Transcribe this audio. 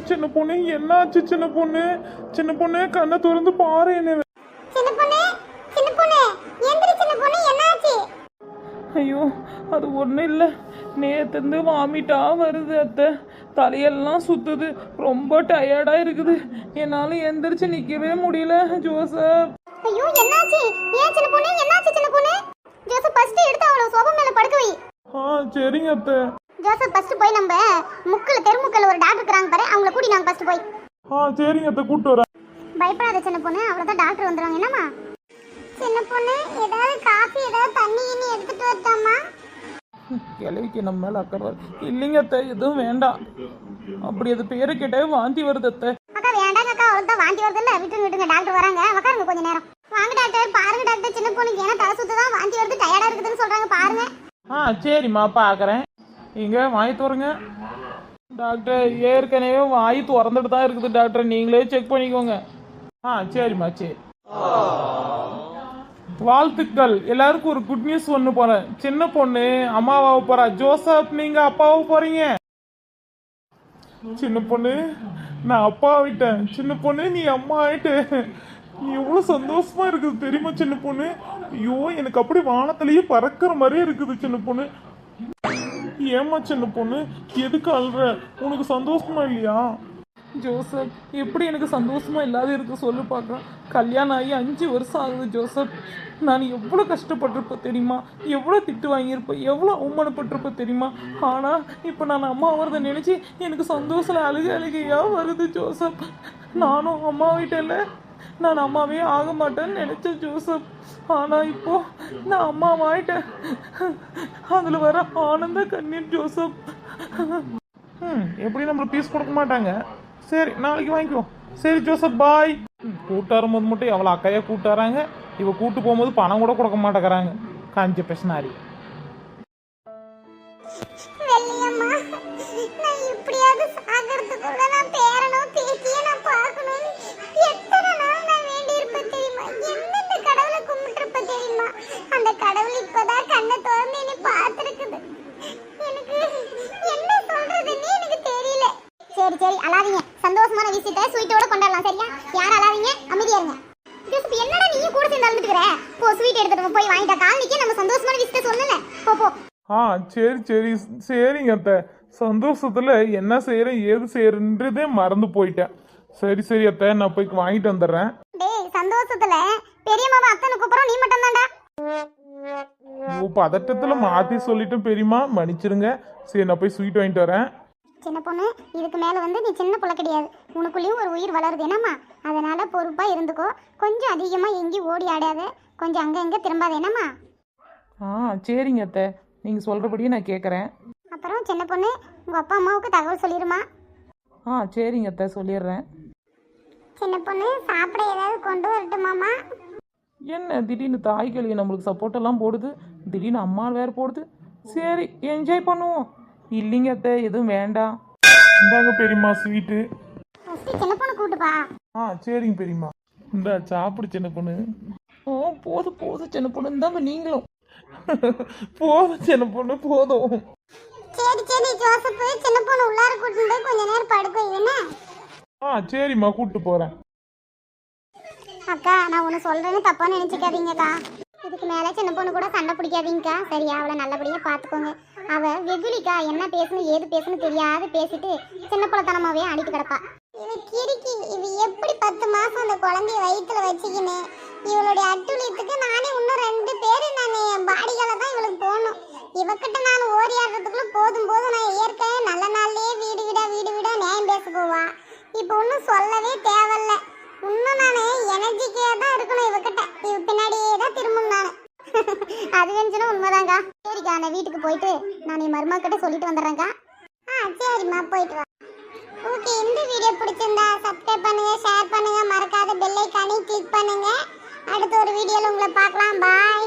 சின்ன பொண்ணு என்னாச்சு சின்ன பொண்ணு? சின்ன பொண்ணு கண்ணை திறந்து பாரு என்ன. ஐயோ அது ஒன்றும் இல்லை. நேற்றுந்து வாமிட்டா வருது அத்தை. தலையெல்லாம் சுத்துது. ரொம்ப டயர்டாக இருக்குது. என்னால் எந்திரிச்சு நிற்கவே முடியல ஜோசப். ஐயோ என்னாச்சு? ஏன் சின்ன பொண்ணு? என்னாச்சு சின்ன பொண்ணு? ஜோசப் ஃபர்ஸ்ட் எடுத்து அவளை சோபா மேல படுக்க வை. ஆ சரிங்க அத்தை. ஜோசப் ஃபர்ஸ்ட் போய் நம்ம முக்கில் தெருமுக்கில் ஒரு டாக்டர் இருக்கிறாங்க பாரு. அவங்கள கூட்டி நாங்க ஃபர்ஸ்ட் போய். ஆ சரிங்க அத்தை கூப்பிட்டு வரேன். பயப்படாத சின்ன பொண்ணு. அவ்வளோதான் டாக்டர் வந்துடுவாங்க என்னம்மா? சின்ன பொண்ணு ஏதாவது காஃபி ஏதாவது தண்ணி கிண்ணி எடுத்துட்டு வரட்டாமா கிளவிக்கு நம்ம மேலே அக்கறை வருது. இல்லைங்க அத்தை எதுவும் வேண்டாம். அப்படி அது பேரை கேட்டாவே வாந்தி வருது அத்தை. அக்கா வேண்டாங்க அக்கா அவளுக்கு தான் வாந்தி வருதுல்ல. விட்டுருங்க விட்டுருங்க டாக்டர் வராங்க. உட்காருங்க கொஞ்ச நேரம். வாங்க டாக்டர் பாருங்க டாக்டர் சின்ன பொண்ணுக்கு ஏன்னா தலை சுத்து தான் வாந்தி வருது டயர்டா இருக்குதுன்னு சொல்றாங்க பாருங்க. ஆ சரிம்மா பார்க்குறேன் இங்க வாய் திறங்க டாக்டர் ஏற்கனவே வாய் திறந்துட்டு தான் இருக்குது டாக்டர். நீங்களே செக் பண்ணிக்கோங்க. ஆ சரிம்மா சரி. வாழ்த்துக்கள். எல்லாருக்கும் ஒரு குட் நியூஸ் ஒன்று போறேன். சின்ன பொண்ணு அம்மாவாக போறா. ஜோசப் நீங்க அப்பாவை போறீங்க. சின்ன பொண்ணு நான் அப்பா விட்டேன் சின்ன பொண்ணு நீ அம்மா ஆயிட்ட. நீ எவ்வளோ சந்தோஷமா இருக்குது தெரியுமா சின்ன பொண்ணு? ஐயோ எனக்கு அப்படி வானத்திலேயே பறக்கிற மாதிரியே இருக்குது சின்ன பொண்ணு. ஏமா சின்ன பொண்ணு? எதுக்கு அழுற? உனக்கு சந்தோஷமா இல்லையா? ஜோசப் எப்படி எனக்கு சந்தோஷமா இல்லாத இருக்கு சொல்லு பார்க்குறேன் கல்யாணம் ஆகி அஞ்சு வருஷம் ஆகுது ஜோசப். நான் எவ்வளோ கஷ்டப்பட்டிருப்பேன் தெரியுமா? எவ்வளோ திட்டு வாங்கியிருப்பேன்? எவ்வளோ அவமானப்பட்டிருப்பேன் தெரியுமா? ஆனால் இப்போ நான் அம்மா வரதை நினச்சி எனக்கு சந்தோஷம் அழுக அழுகையாக வருது ஜோசப். நானும் அம்மா வீட்டில் நான் அம்மாவே ஆக மாட்டேன்னு நினச்சேன் ஜோசப். ஆனால் இப்போ நான் அம்மாவாயிட்டேன் அதில் வர ஆனந்த கண்ணீர் ஜோசப். ம் எப்படி நம்மளுக்கு பீஸ் கொடுக்க மாட்டாங்க. சரி நாளைக்கு வாங்கிக்குவோம் சரி ஜோசப் பாய் கூட்டு வரும்போது மட்டும் எவ்வளோ அக்கையா கூட்டு வராங்க இவ கூட்டு போகும்போது பணம் கூட கொடுக்க மாட்டேங்கிறாங்க. காஞ்சி நான் இப்படியாவது சாகிறதுக்குள்ள நான் பேரனோ பேத்தியோ நான் பார்க்கணும்னு எத்தனை நாள் நான் வேண்டி இருப்பேன் தெரியுமா எந்தெந்த கடவுளை கும்பிட்டுருப்ப தெரியுமா அந்த கடவுள் இப்பதான் கண்ணை திறந்து என்னை பார்த்துருக்குது எனக்கு என்ன சொல்றதுன்னு எனக்கு தெரியல சரி சரி அழாதீங்க. சந்தோஷமான விஷயத்தை ஸ்வீட்டோட கொண்டாடலாம் சரியா? யாரும் அழாதீங்க அமைதியா இருங்க. ஜோசப் என்னடா நீயும் கூட சேர்ந்து அழுதுட்டுக்கிற போ ஸ்வீட் எடுத்துட்டு போய் வாங்கிட்டா காலனிக்கு நம்ம சந்தோஷமான விஷயத்த சொல்லல போ போ. ஆ சரி சரி சரிங்க அத்தை. சந்தோஷத்துல என்ன செய்யறேன் ஏது செய்யறன்றதே மறந்து போயிட்டேன். சரி சரி அத்தை நான் போய் வாங்கிட்டு வந்துடுறேன். டேய் சந்தோஷத்துல பெரிய மாமா அத்தனை கூப்பிடுறோம் நீ மட்டும் தான்டா ஓ பதட்டத்துல மாத்தி சொல்லிட்டேன் பெரியமா மன்னிச்சிருங்க. சரி நான் போய் ஸ்வீட் வாங்கிட்டு வரேன். சின்ன பொண்ணு இதுக்கு மேல வந்து நீ சின்ன புள்ள கிடையாது. உனக்குள்ளேயும் ஒரு உயிர் வளருது என்னம்மா? அதனால பொறுப்பா இருந்துக்கோ. கொஞ்சம் அதிகமா எங்கேயும் ஓடி ஆடாத. கொஞ்சம் அங்க இங்க திரும்பாத என்னம்மா? ஆ சரிங்க அத்தை. நீங்கள் சொல்கிறபடியே நான் கேட்குறேன் அப்புறம் சின்ன பொண்ணு உங்க அப்பா அம்மாவுக்கு தகவல் சொல்லிருமா? ஆ சரிங்க அத்தை. சொல்லிடுறேன். சின்ன பொண்ணு சாப்பிட ஏதாவது கொண்டு வரட்டுமாமா என்ன திடீர்னு தாய் கழுவி நம்மளுக்கு சப்போர்ட் எல்லாம் போடுது? திடீர்னு அம்மா வேற போடுது. சரி என்ஜாய் பண்ணுவோம். இல்லைங்க அத்தை எதுவும் வேண்டாம். இந்தாங்க பெரியம்மா ஸ்வீட்டு ஃபர்ஸ்ட் சின்ன பொண்ணு கூட்டுப்பா. ஆ சரிங்க பெரியம்மா. இந்தா சாப்பிடு சின்ன பொண்ணு. ஓ போதும் போதும் சின்ன பொண்ணு. இந்தாங்க நீங்களும். போதும் சின்ன பொண்ணு போதும். சரி சரி ஜோசப் சின்ன பொண்ணு உள்ளார கூட்டிட்டு போய் கொஞ்ச நேரம் படுக்க என்ன? ஆ சரிம்மா கூப்பிட்டு போறேன். அக்கா நான் ஒன்று சொல்றேன்னு தப்பா நினைச்சுக்காதீங்கக்கா. இதுக்கு மேல சின்ன பொண்ணு கூட சண்டை பிடிக்காதீங்கக்கா. சரியா அவளை நல்லபடியா பார்த்துக்கோங்க அவ வெகுலிக்கா என்ன பேசணும் ஏது பேசணும் தெரியாது பேசிட்டு சின்ன பிள்ளைத்தனமாவே அடிட்டு கிடப்பா. இவ கிறுக்கி இவ எப்படி பத்து மாசம் அந்த குழந்தைய வயிற்றுல வச்சுக்கின்னு? இவளுடைய அட்டுழியத்துக்கு நானே இன்னும் ரெண்டு பேரு நான் என் பாடிகளை தான் இவளுக்கு போகணும் இவக்கிட்ட நான் ஓடி ஆடுறதுக்குள்ள போதும் போதும் நான் ஏற்கனவே நல்ல நாள்லயே வீடு வீடா வீடு வீடா நியாயம் பேச போவா. இப்போ ஒன்றும் சொல்லவே தேவையில்ல. இன்னும் நான் எனர்ஜிக்கே தான் இருக்கணும் இவக்கிட்ட இவ பின்னாடியே தான் திரும்பணும் நான். அது வேணுச்சுன்னா உண்மைதாங்க சரிக்கா நான் வீட்டுக்கு போயிட்டு நான் என் மருமக்கிட்ட சொல்லிட்டு வந்துடுறேன்க்கா. ஆ சரிம்மா போயிட்டு வா. ஓகே இந்த வீடியோ பிடிச்சிருந்தா சப்ஸ்கிரைப் பண்ணுங்க ஷேர் பண்ணுங்க மறக்காத பெல் ஐக்கானையும் கிளிக் பண்ணுங்க. அடுத்த ஒரு வீடியோல உங்களை பார்க்கலாம். பாய்